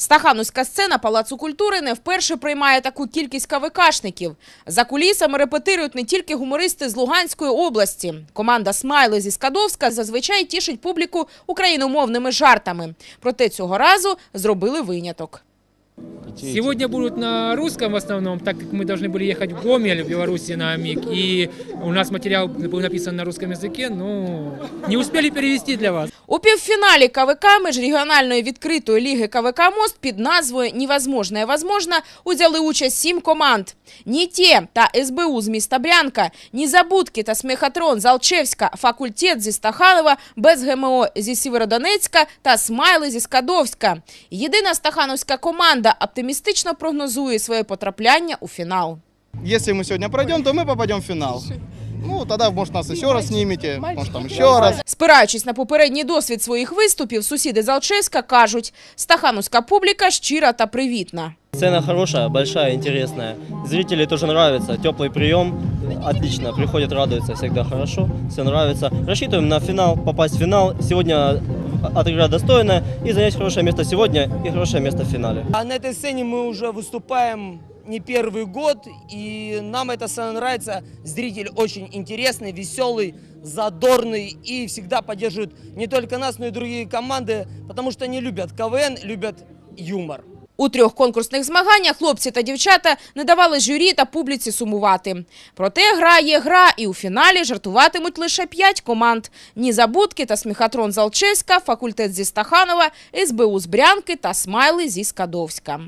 Стахановська сцена Палацу культури не вперше приймає таку кількість кавикашників. За кулісами репетирують не тільки гумористи з Луганської області. Команда «Смайли» зі Скадовська зазвичай тішить публіку україномовними жартами. Проте цього разу зробили виняток. Сегодня будут на русском в основном, так как мы должны были ехать в Гомель, в Беларуси на МИГ, и у нас материал был написан на русском языке, но не успели перевести для вас. У півфіналі КВК міжрегіональної відкритої ліги КВК «Мост» під назвою «Невозможне возможно» узяли участь сім команд. «Ніте» та СБУ з міста Брянка, «Незабудки» та «Смехотрон» з Алчевська, «Факультет» зі Стахалова, «Без ГМО» зі Сєвєродонецька та «Смайли» зі Скадовська. Єдина стахановська команда оптимістично прогнозує своє потрапляння у фінал. Если мы сегодня пройдем, то мы попадем в финал. Ну, тогда, может, нас еще раз снимете, может, там еще раз. Спираючись на попередній досвід своїх виступів, сусіди з Алчевська кажуть, стахановська публіка щира та привітна. Сцена хорошая, большая, интересная. Зрители тоже нравится. Теплый прием. Отлично. Приходят, радуются. Всегда хорошо. Все нравится. Рассчитываем на финал, попасть в финал. Сегодня отыграть достойно и занять хорошее место сегодня и хорошее место в финале. А на этой сцене мы уже выступаем не первый год, и нам эта сцена нравится. Зритель очень интересный, веселый, задорный и всегда поддерживает не только нас, но и другие команды, потому что они любят КВН, любят юмор. У трьох конкурсних змаганнях хлопці та дівчата не давали журі та публіці сумувати. Проте гра є гра, і у фіналі жартуватимуть лише п'ять команд. ні забудки та Сміхатрон з факультет зі Стаханова, СБУ з Брянки та Смайли зі Скадовська.